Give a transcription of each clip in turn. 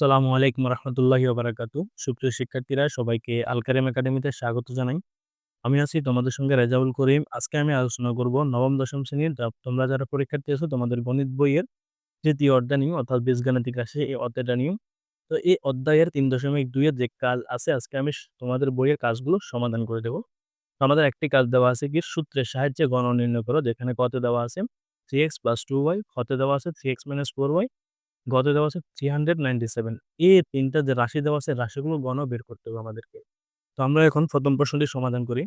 আসসালামু আলাইকুম রহমতুল্লাহি বারাকাতু। সুপ্রিয় শিক্ষার্থীরা, সবাইকে আলকারিম একাডেমিতে স্বাগত জানাই। আমি আছি তোমাদের সঙ্গে রেজাউল করিম। আজকে আমি আলোচনা করব নবম, দশম শ্রেণির তোমরা যারা পরীক্ষার্থী আছো, তোমাদের গণিত বইয়ের তৃতীয় অধ্যায় অর্থাৎ বীজগাণিতিক রাশি এই অধ্যায়টা নিয়ম তো এই অধ্যায়ের তিন দশমিক দুইয়ের যে কাজ আছে, আজকে আমি তোমাদের বইয়ের কাজগুলো সমাধান করে দেবো। আমাদের একটি কাজ দেওয়া আছে কি, সূত্রের সাহায্যে গণ নির্ণয় করো, যেখানে কত দেওয়া আছে three X plus two Y হতে দেওয়া আছে three X minus four Y গত দেওয়া আছে থ্রি হান্ড্রেড নাইনটি সেভেন এই তিনটা যে রাশি দেওয়া আছে, রাশিগুলো গণ বের করতে হবে আমাদেরকে। তো আমরা এখন প্রথম প্রশ্নটি সমাধান করি।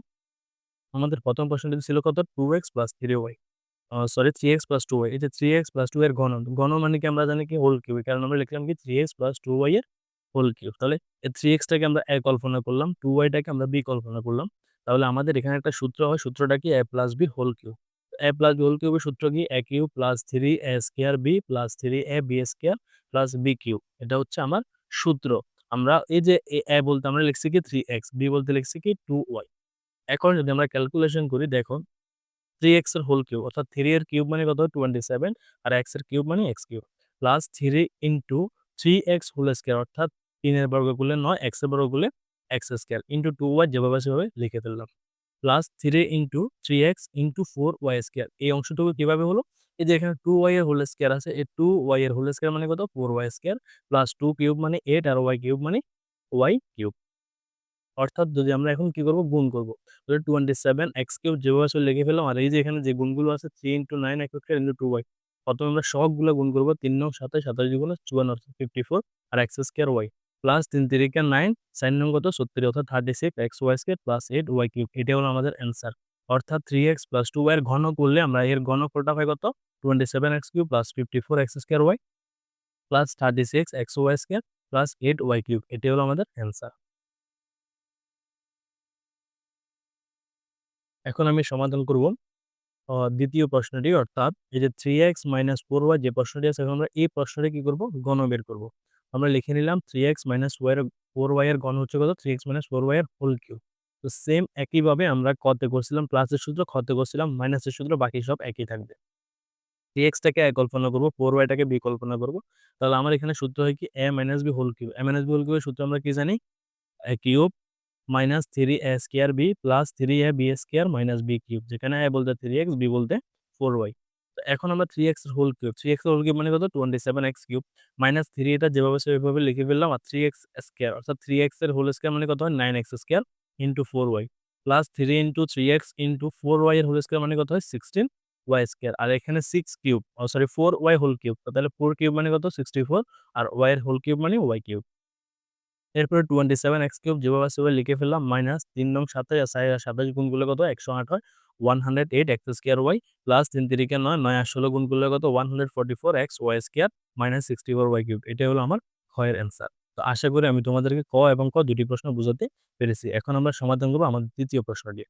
আমাদের প্রথম প্রশ্নটি ছিল কত? Two X plus three Y sorry three X plus two Y এই যে থ্রি এক্স প্লাস টু এর ঘন ঘন মানে কি আমরা জানি কি? হোল কিউব কারণ আমরা লিখলাম কি? Three X plus two Y এর হোল কিউব তাহলে থ্রি এক্সটাকে আমরা এ কল্পনা করলাম টু ওয়াইটাকে আমরা বি কল্পনা করলাম। তাহলে আমাদের এখানে একটা সূত্র হয়, সূত্রটা কি? A plus B whole cube A plus B whole কিউবের সূত্র কি? A cube plus three A square B plus three A B square plus B cube এটা হচ্ছে আমার সূত্র। আমরা এই যে এ বলতে আমরা লিখছি কি? থ্রি এক্স বি বলতে লিখছি কি? টু ওয়াই এখন যদি আমরা ক্যালকুলেশন করি দেখো থ্রি এক্সের হোল কিউব অর্থাৎ থ্রি এর কিউব মানে কত? টোয়েন্টি সেভেন আর এক্সের কিউব মানে X cube plus three into three X whole square অর্থাৎ তিনের বর্গ করলে নয় এক্সের বর্গ করলে X square into two Y যেভাবে সেভাবে লিখে ফেললাম। Plus three into three X into four Y square এই অংশটুকু কীভাবে হলো? এই যে এখানে টু ওয়াই এর হোল স্কোয়ার আছে, এই টু ওয়াই এর হোল স্কোয়ার মানে কত? Four Y square plus two cube মানে এইট আর ওয়াই কিউব মানে ওয়াই কিউব অর্থাৎ যদি আমরা এখন কি করব? গুণ করব। তাহলে টোয়েন্টি সেভেন এক্স কিউব যেভাবে আসলে লিখে ফেলাম আর এই যে এখানে যে গুণগুলো আছে three into nine X square into two Y প্রথমে আমরা সবগুলো গুণ করব, তিন নং সাতাশ সাতাশ দুগুণ চুয়ান্ন ফিফটি ফোর আর এক্স স্কোয়ার ওয়াই প্লাস তিন তিরিকা নাইন সাইন নং কত? সত্তর অর্থাৎ thirty six X Y square plus eight Y cube এটা হলো আমাদের অ্যান্সার অর্থাৎ three X plus two Y এর ঘন করলে আমরা এর ঘনফলটা পাই কত? Twenty seven X cube plus fifty four X square Y plus thirty six X Y square plus eight Y cube এটি হলো আমাদের অ্যান্সার এখন আমি সমাধান করব দ্বিতীয় প্রশ্নটি। অর্থাৎ এই যে 3x - 4y যে প্রশ্নটি আছে, এখন আমরা এই প্রশ্নটি কি করব? গণ বের করব। আমরা লিখে নিলাম 3x - y এর 4y এর গণ হচ্ছে কত? 3x - 4y এর হোল কিউব। তো সেম একইভাবে আমরা ক তে করছিলাম প্লাসের সূত্র, খ তে করছিলাম মাইনাসের সূত্র, বাকি সব একই থাকবে। 3x টাকে a কল্পনা করব ফোর ওয়াইটাকে বি কল্পনা করব তাহলে আমার এখানে সূত্র হয় কি a - B whole cube. a - B whole কিউবের সূত্র আমরা কি জানি? A cube minus three A square B plus three A B square minus B cube যেখানে এ বলতে থ্রি এক্স বি বলতে ফোর ওয়াই এখন আমরা three X whole cube three X whole cube মানে কত? Twenty seven X cube minus three এটা যেভাবে সেভাবে লিখে ফেললাম আর থ্রি এক্স স্কোয়ার অর্থাৎ থ্রি এক্সের হোল স্কোয়ার মানে কত? হয় nine X square into four Y plus three into three X into four Y এর হোল স্কোয়ার মানে কত? হয় সিক্সটিন ওয়াই স্কোয়ার আর এখানে সিক্স কিউব ও sorry four Y whole cube তাহলে ফোর কিউব মানে কত? সিক্সটি ফোর আর ওয়াই এর হোল কিউব মানে ওয়াই কিউব এরপরে টোয়েন্টি সেভেন এক্স কিউব যেভাবে সেভাবে লিখে ফেললাম মাইনাস তিন নং সাতাশ আর সাতাশ গুণগুলো কত? একশো আট হয়। One hundred eight X square Y plus তিন তিরিকে নয় নয় আর ষোলো গুণগুলো কত? One hundred forty four X Y square minus sixty four Y cube এটাই হলো আমার ক্ষয়ের অ্যান্সার তো আশা করি আমি তোমাদেরকে ক এবং ক দুটি প্রশ্ন বুঝাতে পেরেছি। এখন আমরা সমাধান করব আমাদের তৃতীয় প্রশ্নটি।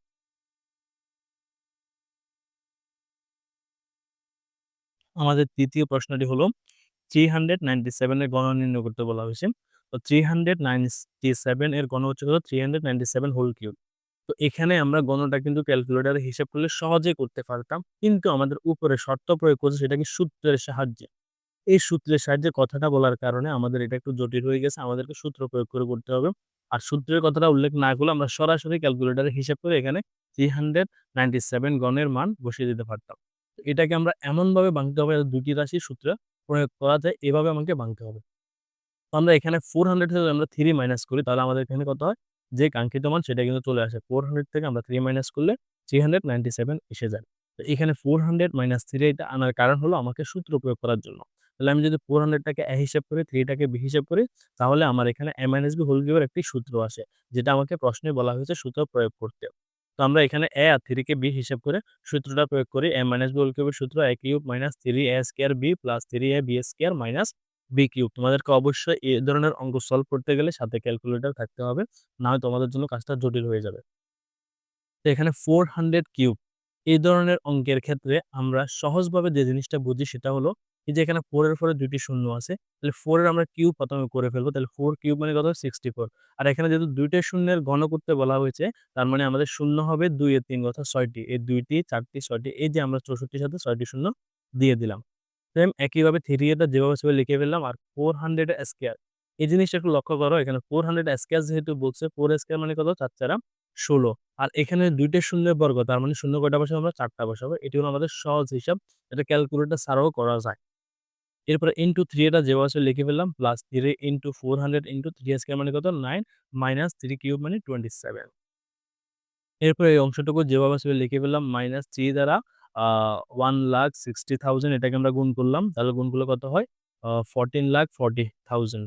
আমাদের তৃতীয় প্রশ্নটি হলো থ্রি হান্ড্রেড নাইনটি সেভেনের গণ নির্ণয় করতে বলা হয়েছে। তো থ্রি হান্ড্রেড নাইনটি সেভেন এর গণ হচ্ছে কত three hundred ninety seven whole cube তো এখানে আমরা গণটা কিন্তু ক্যালকুলেটারে হিসাব করলে সহজে করতে পারতাম। কিন্তু আমাদের উপরে শর্ত প্রয়োগ করছে সেটা কি সূত্রের সাহায্যে। এই সূত্রের সাহায্যে কথাটা বলার কারণে আমাদের এটা একটু জটিল হয়ে গেছে, আমাদেরকে সূত্র প্রয়োগ করে করতে হবে। আর সূত্রের কথাটা উল্লেখ না করলে আমরা সরাসরি ক্যালকুলেটারে হিসাব করে এখানে থ্রি হান্ড্রেড নাইনটি সেভেন গণের মান বসিয়ে দিতে পারতাম। এটাকে আমরা এমনভাবে ভাঙতে হবে দুটি রাশি সূত্র প্রয়োগ করা যায়, এভাবে আমাকে ভাঙতে হবে। আমরা এখানে ফোর হান্ড্রেড আমরা থ্রি মাইনাস করি, তাহলে আমাদের এখানে কত হয়? যে কাঙ্ক্ষিত মান সেটা কিন্তু চলে আসে। ফোর হান্ড্রেড থেকে আমরা থ্রি মাইনাস করলে থ্রি হান্ড্রেড নাইনটি সেভেন এসে যায় তো এখানে ফোর হান্ড্রেড মাইনাস থ্রি এটা আনার কারণ হলো আমাকে সূত্র প্রয়োগ করার জন্য। তাহলে আমি যদি ফোর হান্ড্রেডটাকে এ হিসাব করি থ্রিটাকে বি হিসাব করি, তাহলে আমার এখানে এম মাইনাস বি হোল কিউবের একটি সূত্র আসে, যেটা আমাকে প্রশ্নে বলা হয়েছে সূত্র প্রয়োগ করতে। তো আমরা এখানে এ আর থ্রিকে বি হিসাব করে সূত্রটা প্রয়োগ করি। এম মাইনাস বি হোল কিউবের সূত্র A cube minus three A square B plus three A B square minus B cube তোমাদেরকে অবশ্যই এই ধরনের অঙ্ক সলভ করতে গেলে সাথে ক্যালকুলেটর থাকতে হবে না হয় তোমাদের জন্য কাজটা জটিল হয়ে যাবে। তো এখানে ফোর হান্ড্রেড কিউব এই ধরনের অঙ্কের ক্ষেত্রে আমরা সহজভাবে যে জিনিসটা বুঝি সেটা হলো, এই যে এখানে ফোরের ফোরে দুইটি শূন্য আছে, তাহলে ফোরের আমরা কিউব প্রথমে করে ফেলব, তাহলে ফোর কিউব মানে কত? সিক্সটি ফোর আর এখানে যেহেতু দুইটা শূন্যের ঘন করতে বলা হয়েছে, তার মানে আমাদের শূন্য হবে দুই এর তিন কথা ছয়টি। এই দুইটি, চারটি, ছয়টি, এই যে আমরা চৌষট্টির সাথে ছয়টি শূন্য দিয়ে দিলাম। সেম একইভাবে থ্রি এটা যেভাবে সেভাবে লিখে ফেললাম আর ফোর হান্ড্রেড স্কোয়ার এই জিনিসটা একটু লক্ষ্য করো, এখানে 400 স্কয়ার যেহেতু বলছে 4 স্কয়ার মানে কত ৪ চারা ১৬ আর এখানে ২ টা শূন্যের বর্গ, তার মানে শূন্য কয়টা বসাবো আমরা ৪ টা বসাবো। এটি হলো আমাদের সহজ হিসাব। এটা ক্যালকুলেটর ছাড়াও করা যায়। এরপরে ইনটু থ্রি এটা যেভাবে লিখে ফেললাম প্লাস 3 ইনটু 400 ইনটু 3 স্কয়ার মানে কত নাইন মাইনাস থ্রি কিউব মানে 27 এরপরে এই অংশটুকু যেভাবে আছে লিখে ফেললাম মাইনাস থ্রি দ্বারা আ 1,60,000 এটাকে আমরা গুণ করলাম। তাহলে গুণ করলে কত হয়? আ 14,40,000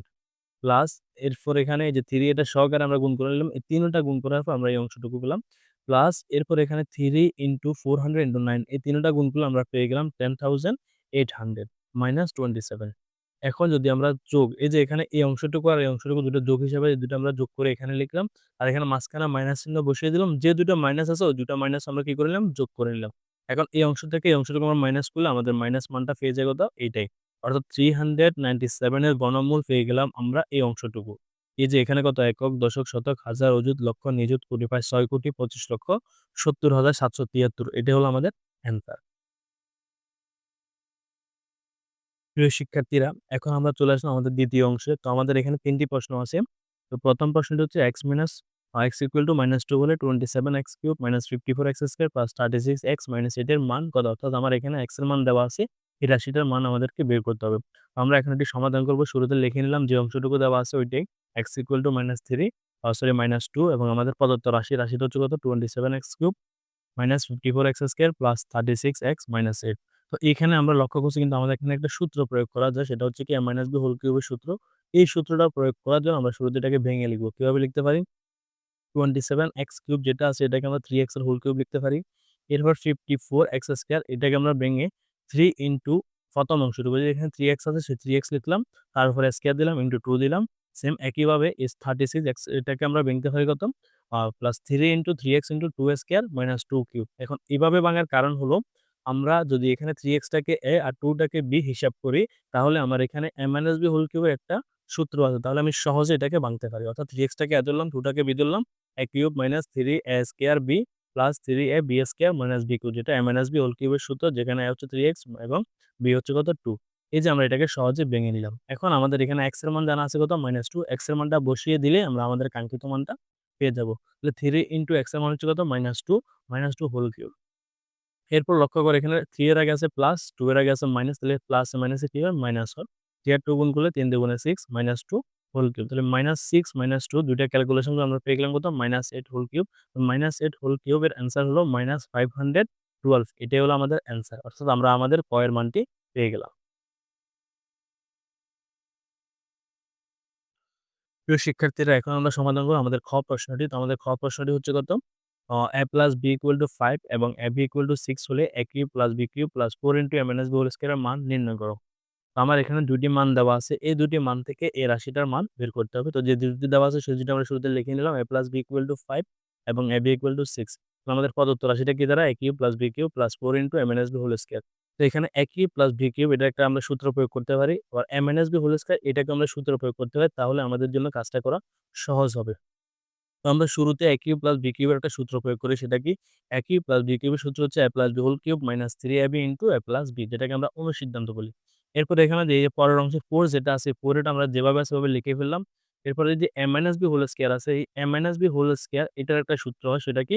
প্লাস এরপর এখানে যে থ্রি এটা সহকারে আমরা গুণ করে নিলাম। এই ৩ টা গুণ করার পর আমরা এই অংশটুকু পেলাম। প্লাস এরপর এখানে 3 ইনটু 400 ইনটু 9 এই ৩ টা গুণ করলে আমরা পেয়ে গেলাম 10,800 মাইনাস 27 এখন যদি আমরা যোগ এই যে এখানে এই অংশটুকু আর এই অংশটুকু দুটো যোগ হিসাবে দুটো আমরা যোগ করে এখানে লিখলাম। আর এখানে মাঝখানে মাইনাস চিহ্ন বসিয়ে দিলাম। যে দুটো মাইনাস আছে ওই ২ টা মাইনাস আমরা কি করে নিলাম? যোগ করে নিলাম। এখন এই অংশ থেকে এই অংশটুকু আমরা মাইনাস করলে আমাদের মাইনাস মানটা পেয়ে যায় কত? এইটাই। অর্থাৎ 397 এর বর্গমূল পেয়ে গেলাম আমরা এই অংশটুকু। এই যে এখানে কত একক, দশক, শতক, হাজার, অযুত, লক্ষ, নিযুত, কোটি প্রায় ৬ কোটি ২৫ লক্ষ ৭০,৭৭৩ এটাই হলো আমাদের অ্যান্সার। প্রিয় শিক্ষার্থীরা, এখন আমরা চলে আসলাম আমাদের দ্বিতীয় অংশে। তো আমাদের এখানে তিনটি প্রশ্ন আছে। তো প্রথম প্রশ্নটি হচ্ছে X minus x equal to -2 হলে 27x cube minus 54x square plus 36x minus 8 এর মান কত? অর্থাৎ আমার এখানে এর মান দেওয়া আছে। এই রাশিটার মান আমাদেরকে বের করতে হবে। আমরা এখন এটি সমাধান করব। শুরুতে লিখে নিলাম যে অংশটুকু দেওয়া আছে ওইটাই x equal to -3 uh sorry -2 এবং আমাদের প্রদত্ত রাশি, রাশিটা হচ্ছে কত? 27x cube minus fifty four 54x square plus 36x minus 8 তো এখানে আমরা লক্ষ্য করছি কিন্তু আমাদের এখানে একটা সূত্র প্রয়োগ করা যায় সেটা হচ্ছে কি a মাইনাস b হোল কিউবের সূত্র। এই সূত্রটা প্রয়োগ করার জন্য আমরা শুরুতে এটাকে ভেঙে লিখব। কীভাবে লিখতে পারি? 27x কিউব যেটা আছে, এটাকে আমরা থ্রি এক্সের হোল কিউব লিখতে পারি। এরপর 54x স্কয়ার, এটাকে আমরা ভেঙে 3 ইনটু প্রথম অংশটুকু যে এখানে থ্রি এক্স আছে, সেই 3x লিখলাম। তার উপরে স্কয়ার দিলাম ইনটু টু দিলাম। সেম একইভাবে is 36x এটাকে আমরা ভেঙতে পারি কত? Plus 3 into 3x into 2 square minus two cube. এখন এভাবে ভাঙার কারণ হলো, আমরা যদি এখানে থ্রি এক্সটাকে এ আর টুটাকে বি হিসাব করি, তাহলে আমার এখানে a মাইনাস বি হোল কিউবের একটা সূত্র আছে। তাহলে আমি সহজে এটাকে ভাঙতে পারি। অর্থাৎ 3x টাকে a ধরলাম, 2 টাকে b ধরলাম। a cube minus 3a square b plus 3a b square minus B cube যেটা a মাইনাস b হোল কিউবের সূত্র যেখানে a হচ্ছে 3x এবং b হচ্ছে কত 2 এই যে আমরা এটাকে সহজে ভেঙে নিলাম। এখন আমাদের এখানে এক্সের মান জানা আছে কত? মাইনাস টু এক্সের মানটা বসিয়ে দিলে আমরা আমাদের কাঙ্ক্ষিত মানটা পেয়ে যাব তাহলে 3 ইনটু x এর মান হচ্ছে কত? -2 -2 হোল কিউব। এরপর লক্ষ্য করে এখানে থ্রি এর আগে আছে প্লাস, টু এর আগে আছে মাইনাস তাহলে প্লাস মাইনাসে কি হয়? মাইনাস হয়। 3 আর 2 গুণ করলে 3 দুগুণে 6 -2 হোল কিউব। তাহলে -6 -2 দুইটা ক্যালকুলেশন করে আমরা পেয়ে গেলাম কত? -8 হোল কিউব। -8 হোল কিউবের অ্যান্সার হলো -512 এটাই হলো আমাদের অ্যান্সার। অর্থাৎ আমরা আমাদের এর মানটি পেয়ে গেলাম। প্রিয় শিক্ষার্থীরা, এখন আমরা সমাধান করব আমাদের খ প্রশ্নটি। তো আমাদের খ প্রশ্নটি হচ্ছে কত? a plus b equal to 5 এবং ab ইকুয়াল টু 6 হলে a cube plus b cube plus 4 into a minus b whole স্কয়ারের মান নির্ণয় করো। আমার এখানে দুটি মান দেওয়া আছে। এই দুটি মান থেকে এই রাশিটার মান বের করতে হবে। তো যে ২ টি দেওয়া আছে সেই দুটো আমরা শুরুতে লিখে নিলাম a plus b equal to five এবং a b equal to six আমাদের প্রদত্ত রাশিটা কি দ্বারা a cube plus b cube plus 4 into a minus b whole square. তো এখানে a cube plus b cube এটা একটা আমরা সূত্র প্রয়োগ করতে পারি। আর a minus b whole square এটাকে আমরা সূত্র প্রয়োগ করতে পারি। তাহলে আমাদের জন্য কাজটা করা সহজ হবে। তো আমরা শুরুতে a কিউব প্লাস b কিউবের একটা সূত্র প্রয়োগ করি সেটা কি? a কিউব প্লাস b কিউবের সূত্র হচ্ছে a plus b whole cube minus three a b into a plus b যেটাকে আমরা অনুসিদ্ধান্ত বলি। এরপর এখানে যে পরের অংশে ফোর যেটা আছে ফোর এটা আমরা যেভাবে আছে ওভাবে লিখে ফেললাম। এরপরে যে a minus b whole square আছে এই a minus b whole square এটার একটা সূত্র হয় সেটা কি?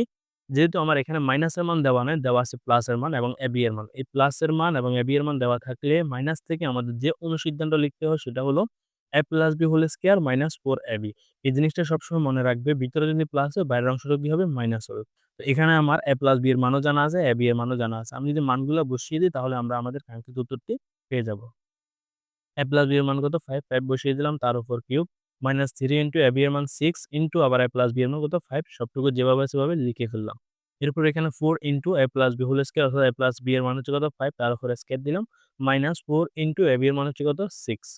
যেহেতু আমার এখানে মাইনাসের মান দেওয়া নাই, দেওয়া আছে প্লাসের মান এবং ab এর মান। এই প্লাসের মান এবং ab এর মান দেওয়া থাকলে মাইনাস থেকে আমাদের যে অনুসিদ্ধান্ত লিখতে হয় সেটা হলো a plus b whole square minus 4ab এই জিনিসটা সবসময় মনে রাখবে। ভিতরে যদি প্লাস হয় বাইরের অংশটা কি হবে? মাইনাস হবে। তো এখানে আমার এ প্লাস বি এর মানও জানা আছে, ab এর মানও জানা আছে। আমি যদি মানগুলো বসিয়ে দিই তাহলে আমরা আমাদের কাঙ্ক্ষিত উত্তরটি পেয়ে যাব। a প্লাস b এর মান কত? 5, 5 বসিয়ে দিলাম তার উপর কিউব মাইনাস 3 ইনটু ab এর মান 6 ইনটু আবার এ প্লাস বি এর মান কত? 5 সবটুকু যেভাবে সেভাবে লিখে ফেললাম। এরপর এখানে 4 into a plus b whole square অর্থাৎ a প্লাস b এর মান হচ্ছে কত? ফাইভ তার উপর স্কয়ার দিলাম মাইনাস 4 ইনটু ab এর মান হচ্ছে কত? সিক্স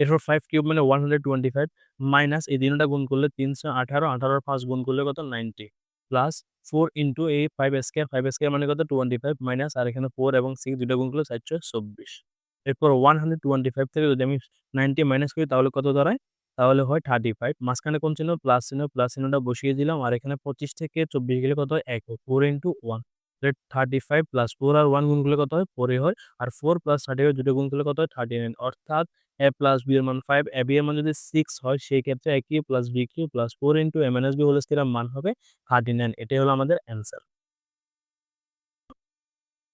এরপর ফাইভ কিউব মানে 125 মাইনাস এই তিনটা গুণ করলে 318, 18 আর 5 গুণ করলে কত? 90 প্লাস 4 ইন্টু এই ফাইভ স্কোয়ার ফাইভ স্কোয়ার মানে কত? 25 মাইনাস আর এখানে ফোর এবং সিক্স দুটো গুণ করলে 424 এরপর 125 থেকে যদি আমি 90 মাইনাস করি তাহলে কত দাঁড়ায়? তাহলে হয় 35 মাঝখানে কোন চিহ্ন? প্লাস চিহ্ন, প্লাস চিহ্নটা বসিয়ে দিলাম আর এখানে 25 থেকে 24 গেলে কত হয়? 1 4 into 1 thirty five plus four আর ওয়ান গুণ করলে কত হয়? ফোরে হয়। আর ফোর প্লাস থার্টি ফাইভ দুটো গুণ করলে কত হয়? থার্টি নাইন অর্থাৎ এ প্লাস বি এর মান ফাইভ এ বি এর মান যদি সিক্স হয়, সেই ক্ষেত্রে a cube plus b cube plus four into m n s b whole square মান হবে থার্টি নাইন এটাই হলো আমাদের অ্যান্সার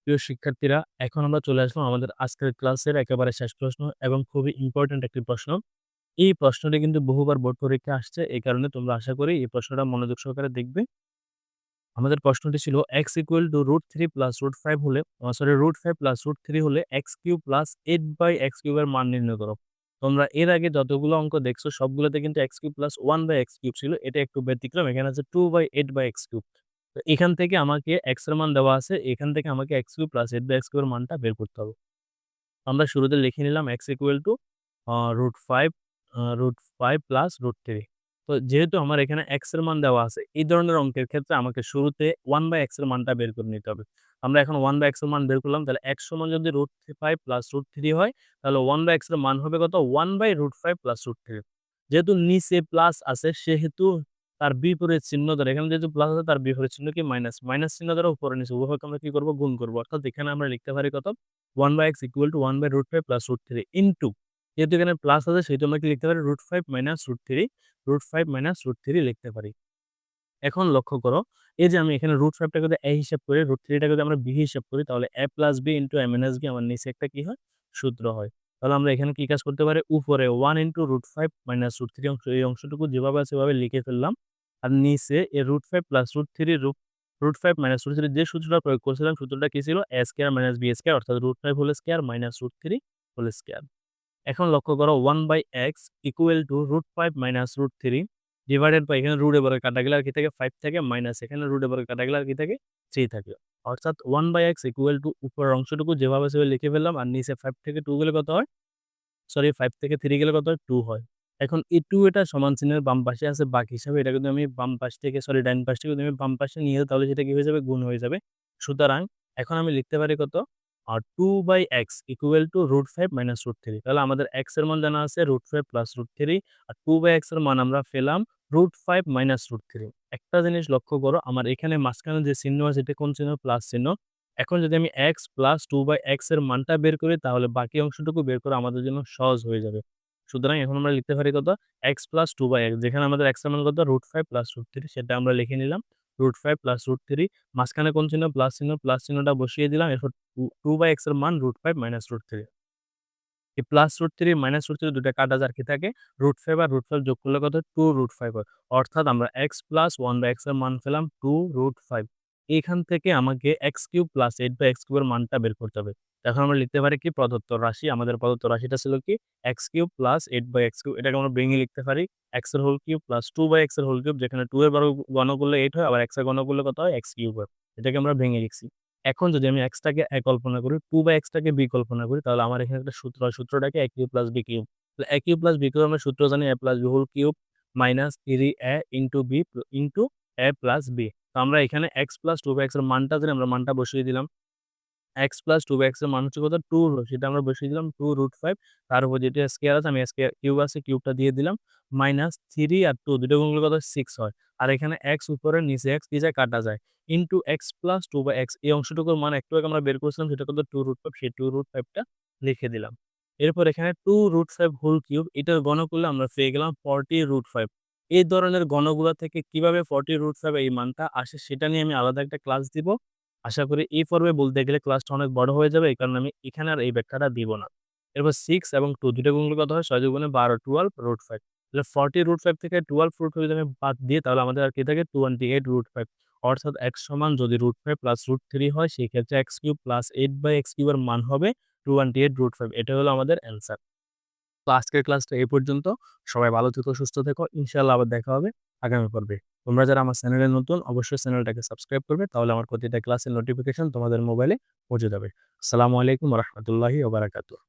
প্রিয় শিক্ষার্থীরা, এখন আমরা চলে আসলাম আমাদের আজকের ক্লাসের একেবারে শেষ প্রশ্ন এবং খুবই ইম্পর্টেন্ট একটি প্রশ্ন। এই প্রশ্নটি কিন্তু বহুবার বোর্ড পরীক্ষা আসছে, এই কারণে তোমরা আশা করি এই প্রশ্নটা মনোযোগ সহকারে দেখবে। আমাদের প্রশ্নটি ছিল x equal to root three plus root five হলে sorry root five plus root three হলে x cube plus eight by x কিউবের মান নির্ণয় করো। তোমরা এর আগে যতগুলো অঙ্ক দেখছ, সবগুলোতে কিন্তু x cube plus one by x cube ছিল, এটা একটু ব্যতিক্রম, এখানে আছে two by eight by x cube তো এখান থেকে আমাকে এক্সের মান দেওয়া আছে, এখান থেকে আমাকে x cube plus eight by x কিউবের মানটা বের করতে হবে। আমরা শুরুতে লিখে নিলাম x equal to root five root five plus root three তো যেহেতু আমার এখানে এক্সের মান দেওয়া আছে, এই ধরনের অঙ্কের ক্ষেত্রে আমাকে শুরুতে ওয়ান বাই এক্সের মানটা বের করে নিতে হবে। আমরা এখন ওয়ান বাই এক্সের মান বের করলাম, তাহলে এক্স সমান যদি root three five plus root three হয়, তাহলে ওয়ান বাই এক্সের মান হবে কত? One by root five plus root three যেহেতু নিচে প্লাস আছে, সেহেতু তার বিপরীত চিহ্ন দ্বারা এখানে যেহেতু প্লাস আছে, তার বিপরীত চিহ্ন কি? মাইনাস মাইনাস চিহ্ন দ্বারা উপরে নিচে, উভয়কে আমরা কি করব? গুণ করব। অর্থাৎ এখানে আমরা লিখতে পারি কত? One by x equal to one by root five plus root three into যেহেতু এখানে প্লাস আছে, সেহেতু আমরা কি লিখতে পারি? Root five minus root three root five minus root three লিখতে পারি। এখন লক্ষ্য করো, এই যে আমি এখানে রুট ফাইভটাকে যদি এ হিসাব করি রুট থ্রিটাকে যদি আমরা বি হিসাব করি, তাহলে a plus b into m n s b আমার নিচে একটা কি হয়? সূত্র হয়। তাহলে আমরা এখানে কি কাজ করতে পারি? উপরে one into root five minus root three অংশ, এই অংশটুকু যেভাবে আছে সেভাবে লিখে ফেললাম। আর নিচে এই root five plus root three root root five minus root three যে সূত্রটা প্রয়োগ করছিলাম, সূত্রটা কি ছিল? A square minus b square অর্থাৎ root five whole square minus root three whole square এখন লক্ষ্য করো one by x equal to root five minus root three divided by এখানে রুট এবারে কাটা গেলে আর কি থাকে? ফাইভ থাকে মাইনাস এখানে রুট এবারে কাটা গেলে আর কি থাকে? থ্রি থাকে। অর্থাৎ one by x equal to উপরের অংশটুকু যেভাবে সেভাবে লিখে ফেললাম আর নিচে ফাইভ থেকে টু গেলে কত হয়? সরি ফাইভ থেকে থ্রি গেলে কত হয়? টু হয়। এখন এই টু এটা সমান চিহ্নের বাম পাশে আছে, বাকি হিসাবে এটা কিন্তু আমি বাম পাশ থেকে সরি ডাইন পাশ থেকে যদি আমি বাম পাশে নিয়ে তাহলে সেটা কি হয়ে যাবে? গুণ হয়ে যাবে। সুতরাং এখন আমি লিখতে পারি কত? আর two by x equal to root five minus root three তাহলে আমাদের এক্সের মান জানা আছে root five plus root three R two by এক্সের মান আমরা পেলাম root five minus root three একটা জিনিস লক্ষ্য করো, আমার এখানে মাঝখানে যে চিহ্ন আছে, এটা কোন চিহ্ন? প্লাস চিহ্ন। এখন যদি আমি এক্স প্লাস টু বাই এক্সের মানটা বের করি, তাহলে বাকি অংশটুকু বের করা আমাদের জন্য সহজ হয়ে যাবে। সুতরাং এখন আমরা লিখতে পারি কত? X plus two by x যেখানে আমাদের এক্সের মান কত? Root five plus root three সেটা আমরা লিখে নিলাম। Root five plus root three মাঝখানে কোন চিহ্ন প্লাস চিহ্ন প্লাস চিহ্নটা বসিয়ে দিলাম, এরপর টু বাই এক্সের মান root five minus root three এই plus root three minus root three দুটো কাটা যার কি থাকে? রুট ফাইভ আর রুট ফাইভ যোগ করলে কত? টু রুট ফাইভ হয়। অর্থাৎ আমরা এক্স প্লাস ওয়ান বাই এক্সের মান পেলাম টু রুট ফাইভ এইখান থেকে আমাকে x cube plus eight by x কিউবের মানটা বের করতে হবে। এখন আমরা লিখতে পারি কি প্রদত্ত রাশি। আমাদের প্রদত্ত রাশিটা ছিল কি x cube plus eight by x cube. এটাকে আমরা ভেঙে লিখতে পারি। এক্সের whole cube plus two by এক্সের হোল কিউব, যেখানে টু এর বড় গণ করলে এইট হয়, আবার এক্সের গণ করলে কত হয়? এক্স কিউব হয়। এটাকে আমরা ভেঙে লিখছি। এখন যদি আমি এক্সটাকে এ কল্পনা করি টু বাই এক্সটাকে বি কল্পনা করি, তাহলে আমার এখানে একটা সূত্র হয়, সূত্রটাকে a cube plus b cube. A cube plus b cube আমরা সূত্র জানি a plus b whole cube minus three a into b into a plus b তো আমরা এখানে এক্স প্লাস টু বাই এক্সের মানটা জানি, আমরা মানটা বসিয়ে দিলাম। এক্স প্লাস টু বাই এক্সের মান হচ্ছে কত? টু সেটা আমরা বসিয়ে দিলাম টু রুট ফাইভ তার উপর যেটা স্কেয়ার আছে, আমি স্কেয়ার কিউব আছে কিউবটা দিয়ে দিলাম মাইনাস থ্রি আর টু দুটো গুণগুলো কত? সিক্স হয়। আর এখানে এক্স উপরে, নিচে এক্স কি যায় কাটা যায়। Into x plus two by x এই অংশটুকুর মান একটু আগে আমরা বের করেছিলাম, সেটা কত? টু রুট ফাইভ সেই টু রুট ফাইভটা লিখে দিলাম। এরপর এখানে two root five whole cube এটার গণ করলে আমরা পেয়ে গেলাম ফর্টি রুট ফাইভ এই ধরনের গণগুলো থেকে কীভাবে ফর্টি রুট ফাইভ এই মানটা আসে, সেটা নিয়ে আমি আলাদা একটা ক্লাস দিব। আশা করি এই পর্বে বলতে গেলে ক্লাসটা অনেক বড় হয়ে যাবে, এই কারণে আমি এখানে আর এই ব্যাখ্যাটা দিব না। এরপর সিক্স এবং টু দুটো গুণগুলো কত হয়? ছয় দুগুণে বারো টুয়েলভ রুট ফাইভ তাহলে ফর্টি রুট ফাইভ থেকে টুয়েলভ রুট ফাইভ যদি আমি বাদ দিই, তাহলে আমাদের আর কি থাকে? টোয়েন্টি এইট রুট ফাইভ অর্থাৎ এক্স সমান যদি root five plus root three হয় সেই ক্ষেত্রে x cube plus eight by x কিউবের মান হবে টোয়েন্টি এইট রুট ফাইভ এটা হলো আমাদের অ্যান্সার তো আজকের ক্লাসটা এই পর্যন্ত। সবাই ভালো থেকো, সুস্থ থেকো। ইনশাল্লাহ আবার দেখা হবে আগামী পর্বে। তোমরা যারা আমার চ্যানেলে নতুন, অবশ্যই চ্যানেলটাকে সাবস্ক্রাইব করবে, তাহলে আমার প্রতিটা ক্লাসের নোটিফিকেশন তোমাদের মোবাইলে পৌঁছে যাবে। আসসালামু আলাইকুম রহমতুল্লাহি ওবরাকাতুহ